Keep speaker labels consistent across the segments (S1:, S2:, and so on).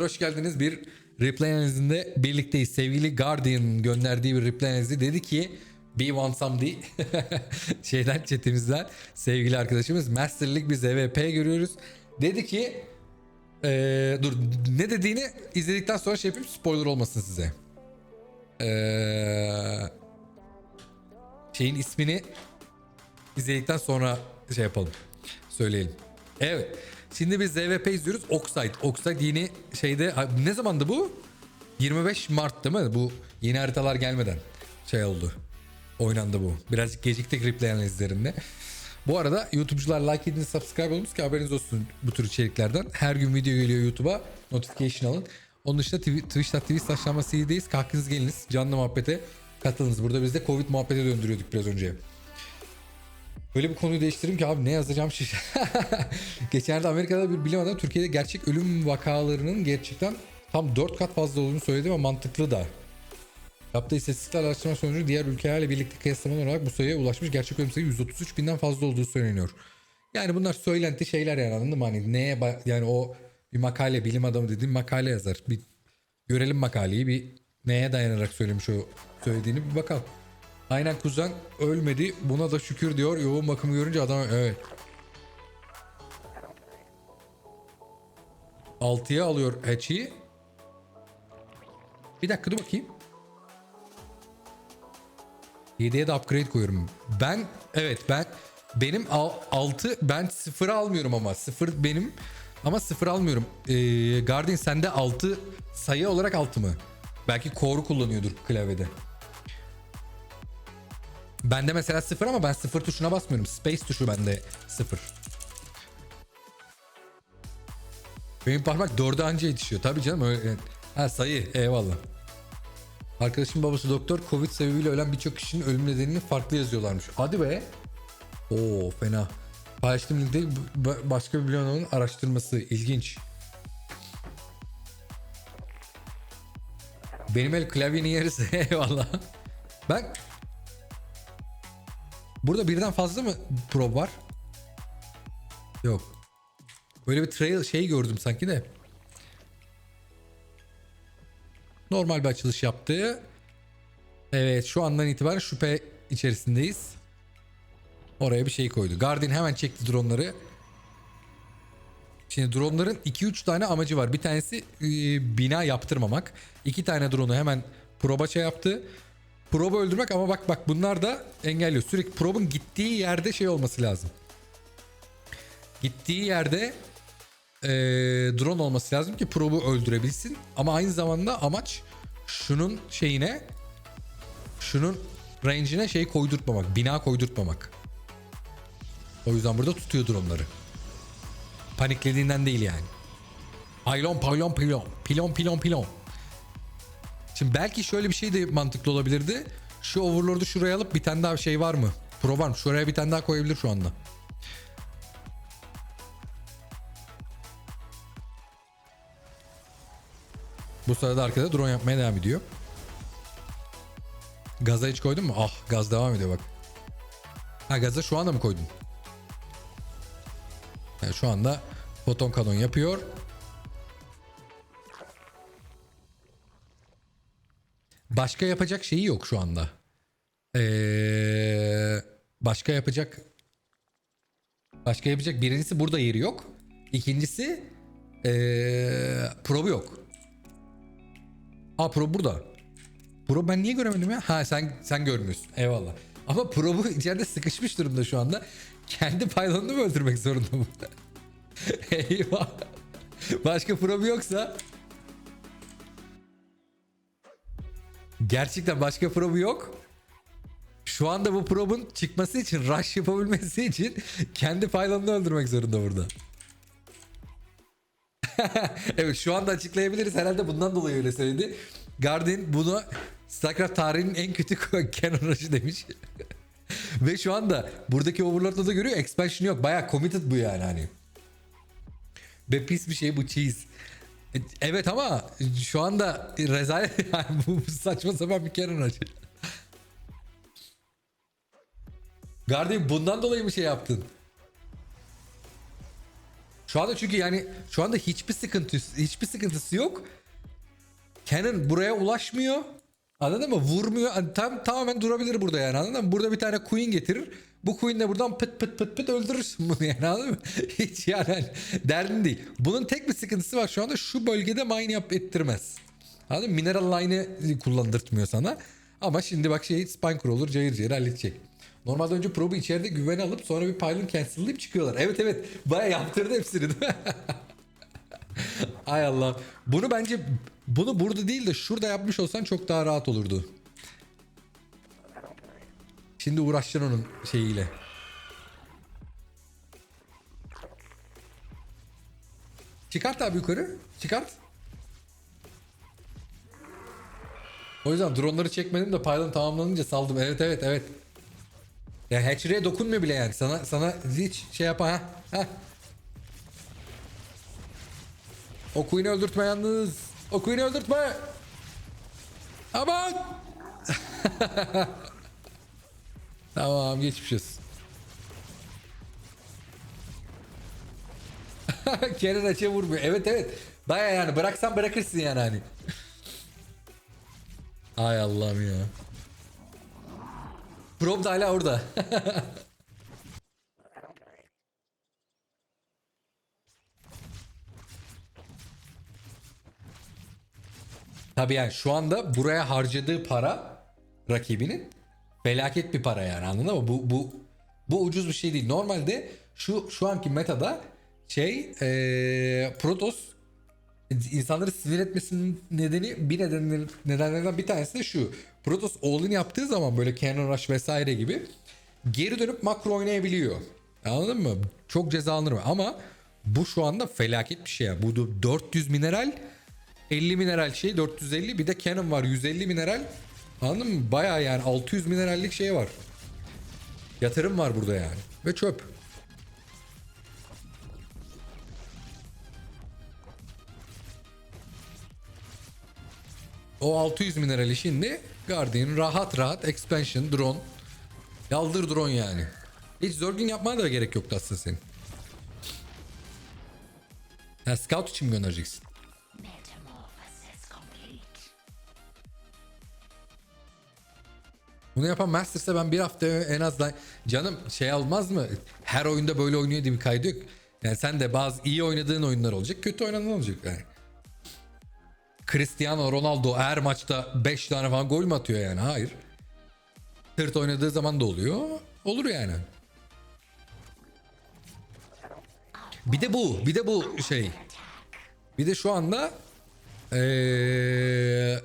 S1: Hoş geldiniz. Bir replay analizinde birlikteyiz. Sevgili Guardian gönderdiği bir replay analizi dedi ki be want some diye şeyden chatimizden sevgili arkadaşımız Master League bir ZVP görüyoruz. Dedi ki eee, dur ne dediğini izledikten sonra şey yapayım spoiler olmasın size. Eee, şeyin ismini izledikten sonra şey yapalım. Söyleyelim. Evet. Şimdi biz ZVP izliyoruz. Oxide. Oxide yeni şeyde ne zamandı bu? 25 Mart değil mi? Bu yeni haritalar gelmeden şey oldu. Oynandı bu. Birazcık geciktik replay analizlerinde. Bu arada YouTube'cular like edin, subscribe olmuş ki haberiniz olsun bu tür içeriklerden. Her gün video geliyor YouTube'a. Notification alın. Onun dışında TV, Twitch.tv saçlanma CD'deyiz. Kalkınız geliniz. Canlı muhabbete katılınız. Burada biz de Covid muhabbete döndürüyorduk biraz önce. Böyle bir konuyu değiştireyim ki abi ne yazacağım şey. Geçenlerde Amerika'da bir bilim adamı Türkiye'de gerçek ölüm vakalarının gerçekten tam 4 kat fazla olduğunu söyledi ve mantıklı da. Yaptığı istatistikler araştırma sonucu diğer ülkelerle birlikte kıyaslama olarak bu sayıya ulaşmış gerçek ölüm sayısı 133 binden fazla olduğu söyleniyor. Yani bunlar söylenti şeyler yani anladın mı? Hani neye yani o bir makale bilim adamı dediğim makale yazar. Bir görelim makaleyi bir neye dayanarak söylemiş o söylediğini bir bakalım. Aynen kuzen ölmedi buna da şükür diyor yoğun bakımı görünce adam evet. 6'ya alıyor Hatch'i. Bir dakika dur bakayım. 7'ye de upgrade koyuyorum. Ben evet ben benim 6 ben 0 almıyorum ama 0 benim ama 0 almıyorum. Ee, Guardian sende 6 sayı olarak 6 mı? Belki core kullanıyordur klavyede. Bende mesela 0 ama ben 0 tuşuna basmıyorum. Space tuşu bende 0. Benim parmak 4'e anca yetişiyor. Tabii canım öyle. Ha sayı eyvallah. Arkadaşım babası doktor Covid sebebiyle ölen birçok kişinin ölüm nedenini farklı yazıyorlarmış. Hadi be. Oo fena. Paylaştığım linkte başka bir adamının araştırması. ilginç. Benim el klavyenin yarısı eyvallah. Ben Burada birden fazla mı probe var? Yok. Böyle bir trail şey gördüm sanki de. Normal bir açılış yaptı. Evet şu andan itibaren şüphe içerisindeyiz. Oraya bir şey koydu. Guardian hemen çekti dronları. Şimdi dronların 2-3 tane amacı var. Bir tanesi e, bina yaptırmamak. İki tane drone'u hemen probaça yaptı. Probe öldürmek ama bak bak bunlar da engelliyor. Sürekli probun gittiği yerde şey olması lazım. Gittiği yerde e, drone olması lazım ki probu öldürebilsin. Ama aynı zamanda amaç şunun şeyine şunun range'ine şey koydurtmamak. Bina koydurtmamak. O yüzden burada tutuyor dronları. Paniklediğinden değil yani. Paylon paylon pilon. Pilon pilon pilon. Şimdi belki şöyle bir şey de mantıklı olabilirdi. Şu overlord'u şuraya alıp bir tane daha şey var mı? Pro var mı? Şuraya bir tane daha koyabilir şu anda. Bu sırada arkada drone yapmaya devam ediyor. Gaza hiç koydun mu? Ah gaz devam ediyor bak. Ha gaza şu anda mı koydun? Yani şu anda foton kanon yapıyor. Başka yapacak şeyi yok şu anda. Ee, başka yapacak başka yapacak birincisi burada yeri yok. İkincisi ee, probu yok. Aa pro burada. Pro ben niye göremedim ya? Ha sen sen görmüyorsun. Eyvallah. Ama probu içeride sıkışmış durumda şu anda. Kendi paylanını mı öldürmek zorunda bu? Eyvah. Başka probu yoksa Gerçekten başka probu yok. Şu anda bu probun çıkması için, rush yapabilmesi için kendi paylanını öldürmek zorunda burada. evet şu anda açıklayabiliriz. Herhalde bundan dolayı öyle söyledi. Guardian bunu StarCraft tarihinin en kötü canon rush'ı demiş. Ve şu anda buradaki overlord'da da görüyor expansion yok. Baya committed bu yani hani. Ve pis bir şey bu cheese. E, Evet ama şu anda rezalet yani bu saçma sapan bir Canon açı. Guardian bundan dolayı mı şey yaptın? Şu anda çünkü yani şu anda hiçbir sıkıntısı hiçbir sıkıntısı yok. Canon buraya ulaşmıyor. Anladın mı? Vurmuyor. Tam tamamen durabilir burada yani. Anladın mı? Burada bir tane queen getirir. Bu queen de buradan pıt pıt pıt pıt öldürürsün bunu yani anladın mı? Hiç yani hani derdin değil. Bunun tek bir sıkıntısı var şu anda şu bölgede mine yap ettirmez. Anladın mı? Mineral line'ı kullandırtmıyor sana. Ama şimdi bak şey spine crawler cayır cayır halledecek. Normalde önce probu içeride güvene alıp sonra bir pylon cancel'layıp çıkıyorlar. Evet evet baya yaptırdı hepsini değil mi? Ay Allah. Bunu bence bunu burada değil de şurada yapmış olsan çok daha rahat olurdu. Şimdi uğraşacaksın onun şeyiyle. Çıkart abi yukarı. Çıkart. O yüzden dronları çekmedim de pylon tamamlanınca saldım. Evet evet evet. Ya hatchery'e dokunmuyor bile yani. Sana sana hiç şey yapa ha. ha. O Queen'i öldürtme yalnız. O Queen'i öldürtme. Aman. tamam geçmişiz. Kenan açıya vurmuyor. Evet evet. Baya yani bıraksan bırakırsın yani hani. Ay Allah'ım ya. Prob da hala orada. Tabii yani şu anda buraya harcadığı para rakibinin felaket bir para yani anladın mı? Bu bu bu ucuz bir şey değil. Normalde şu şu anki metada şey eee Protoss insanları sinir etmesinin nedeni bir neden, nedenlerden bir tanesi de şu. Protoss all-in yaptığı zaman böyle Cannon Rush vesaire gibi geri dönüp makro oynayabiliyor. Anladın mı? Çok ceza alınır ama bu şu anda felaket bir şey. ya. Bu 400 mineral 50 mineral şey 450 bir de Canon var 150 mineral. Anladın mı? Baya yani 600 minerallik şey var. Yatırım var burada yani. Ve çöp. O 600 minerali şimdi Guardian rahat rahat expansion drone. Yaldır drone yani. Hiç zorgin yapmana da gerek yoktu aslında senin. Ha, scout için mi göndereceksin? Bunu yapan Masters'e ben bir hafta en azından canım şey olmaz mı? Her oyunda böyle oynuyor diye bir kaydı yok. Yani sen de bazı iyi oynadığın oyunlar olacak, kötü oynadığın olacak yani. Cristiano Ronaldo her maçta 5 tane falan gol mü atıyor yani? Hayır. Tırt oynadığı zaman da oluyor. Olur yani. Bir de bu, bir de bu şey. Bir de şu anda eee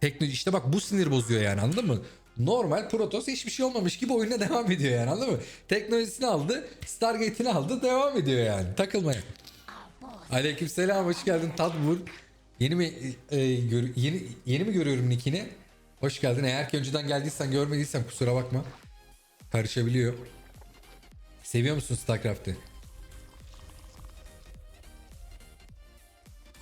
S1: teknoloji işte bak bu sinir bozuyor yani anladın mı? Normal Protoss hiçbir şey olmamış gibi oyuna devam ediyor yani anladın mı? Teknolojisini aldı, Stargate'ini aldı, devam ediyor yani. Takılmaya. Aleykümselam hoş geldin Tadbur. Yeni mi e, gör- yeni yeni mi görüyorum nickini? Hoş geldin. Eğer ki önceden geldiysen görmediysen kusura bakma. Karışabiliyor. Seviyor musun StarCraft'ı?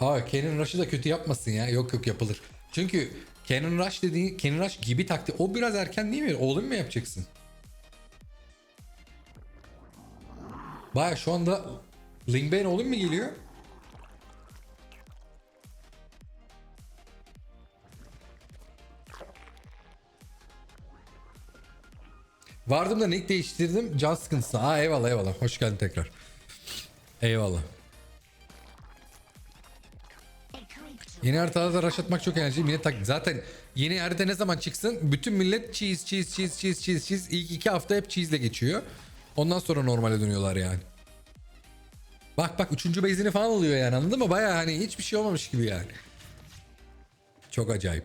S1: Aa Kenan Rush'ı da kötü yapmasın ya. Yok yok yapılır. Çünkü Kenan Rush dediğin Kenan Rush gibi taktik. O biraz erken değil mi? Oğlum mu yapacaksın? Baya şu anda Ling Bane oğlum mu geliyor? Vardım da nick değiştirdim. Can sıkıntısı. Aa eyvallah eyvallah. Hoş geldin tekrar. Eyvallah. Yeni haritalarda rush atmak çok eğlenceli. Millet tak zaten yeni harita ne zaman çıksın bütün millet cheese cheese cheese cheese cheese cheese ilk iki hafta hep cheese'le geçiyor. Ondan sonra normale dönüyorlar yani. Bak bak üçüncü base'ini falan alıyor yani anladın mı? Baya hani hiçbir şey olmamış gibi yani. Çok acayip.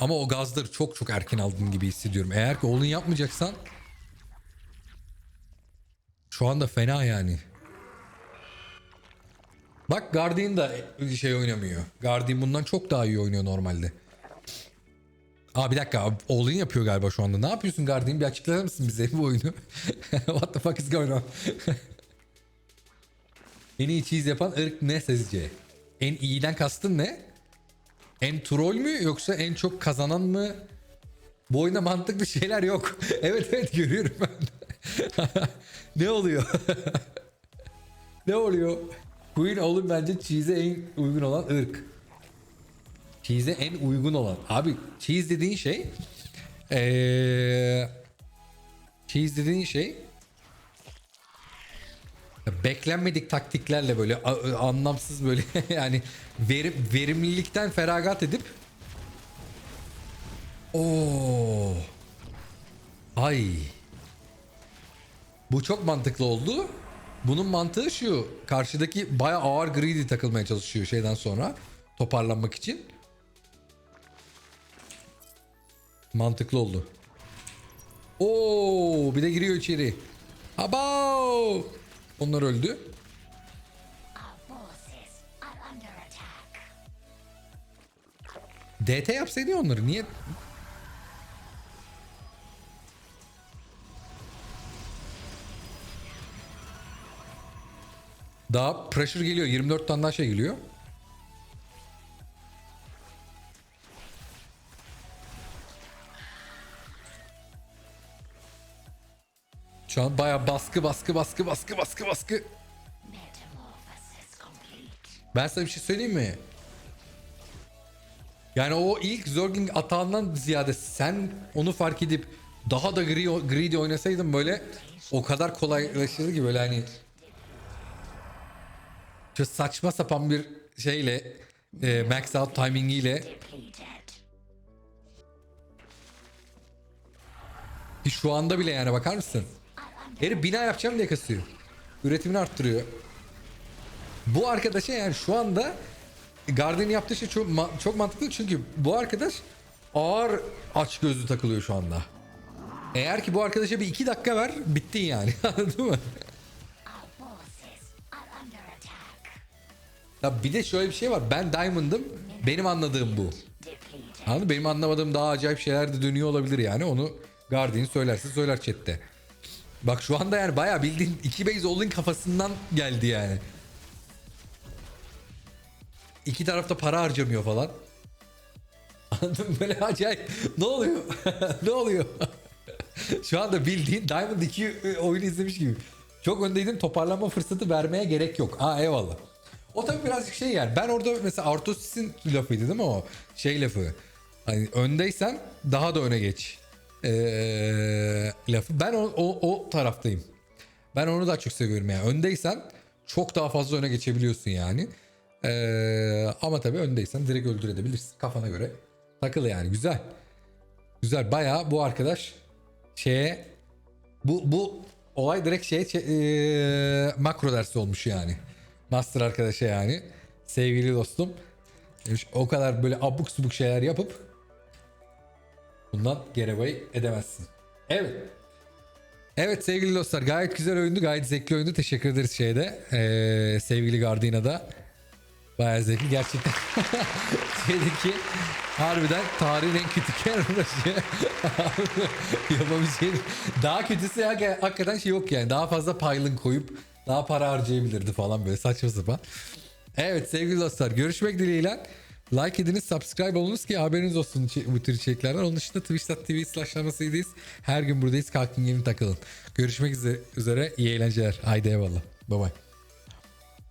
S1: Ama o gazları çok çok erken aldığın gibi hissediyorum. Eğer ki olun yapmayacaksan şu anda fena yani. Bak Guardian da şey oynamıyor. Guardian bundan çok daha iyi oynuyor normalde. Aa bir dakika all in yapıyor galiba şu anda. Ne yapıyorsun Guardian? Bir açıklar mısın bize bu oyunu? What the fuck is going on? en iyi cheese yapan ırk ne sizce? En iyiden kastın ne? En troll mü yoksa en çok kazanan mı? Bu oyunda mantıklı şeyler yok. evet evet görüyorum ben. ne oluyor? ne oluyor? Queen oğlum bence cheese'e en uygun olan ırk. Cheese'e en uygun olan. Abi cheese dediğin şey ee, cheese dediğin şey beklenmedik taktiklerle böyle a- anlamsız böyle yani verim, verimlilikten feragat edip Oo. Ay. Bu çok mantıklı oldu. Bunun mantığı şu. Karşıdaki baya ağır greedy takılmaya çalışıyor şeyden sonra. Toparlanmak için. Mantıklı oldu. Oo, bir de giriyor içeri. Abo! Onlar öldü. DT yapsaydı ya onları. Niye? Daha pressure geliyor. 24 tane daha şey geliyor. Şu an bayağı baskı baskı baskı baskı baskı baskı. Ben sana bir şey söyleyeyim mi? Yani o ilk Zergling atağından ziyade sen onu fark edip daha da gri, greedy oynasaydın böyle o kadar kolaylaşırdı ki böyle hani şu saçma sapan bir şeyle e, max out timingiyle ki şu anda bile yani bakar mısın? Herif bina yapacağım diye kasıyor. Üretimini arttırıyor. Bu arkadaşa yani şu anda Guardian'ın yaptığı şey çok, ma- çok mantıklı çünkü bu arkadaş ağır aç gözlü takılıyor şu anda. Eğer ki bu arkadaşa bir iki dakika ver bittin yani anladın mı? Ya bir de şöyle bir şey var ben Diamond'ım benim anladığım bu. Anladın? Benim anlamadığım daha acayip şeyler de dönüyor olabilir yani onu Guardian söylerse söyler chatte. Bak şu anda yani bayağı bildiğin iki base olun kafasından geldi yani. İki tarafta para harcamıyor falan. Anladın? Böyle acayip. Ne oluyor? ne oluyor? Şu anda bildiğin Diamond 2 oyunu izlemiş gibi. Çok öndeydim toparlanma fırsatı vermeye gerek yok. Aa eyvallah. O tabii birazcık şey yani. Ben orada mesela Artosis'in lafıydı değil mi o? Şey lafı. Hani öndeysen daha da öne geç. Ee, lafı. Ben o, o, o taraftayım. Ben onu daha çok seviyorum yani. Öndeysen çok daha fazla öne geçebiliyorsun yani. Ee, ama tabii öndeysen direkt öldürebilirsin. Kafana göre takıl yani. Güzel. Güzel. Bayağı bu arkadaş şeye bu bu olay direkt şeye çe- ee, makro dersi olmuş yani. Master arkadaşa yani. Sevgili dostum. Demiş, o kadar böyle abuk subuk şeyler yapıp bundan getaway edemezsin. Evet. Evet sevgili dostlar gayet güzel oyundu gayet zevkli oyundu teşekkür ederiz şeyde ee, sevgili Gardina'da da bayağı zevkli gerçekten şeydeki harbiden tarihin en kötü kerbaşı yapabileceğim daha kötüsü hak- hakikaten şey yok yani daha fazla pylon koyup daha para harcayabilirdi falan böyle saçma sapan evet sevgili dostlar görüşmek dileğiyle Like ediniz, subscribe olunuz ki haberiniz olsun bu tür içeriklerden. Onun dışında twitch.tv slash Her gün buradayız. Kalkın gelin takılın. Görüşmek üzere. iyi eğlenceler. Haydi eyvallah. Bye bye.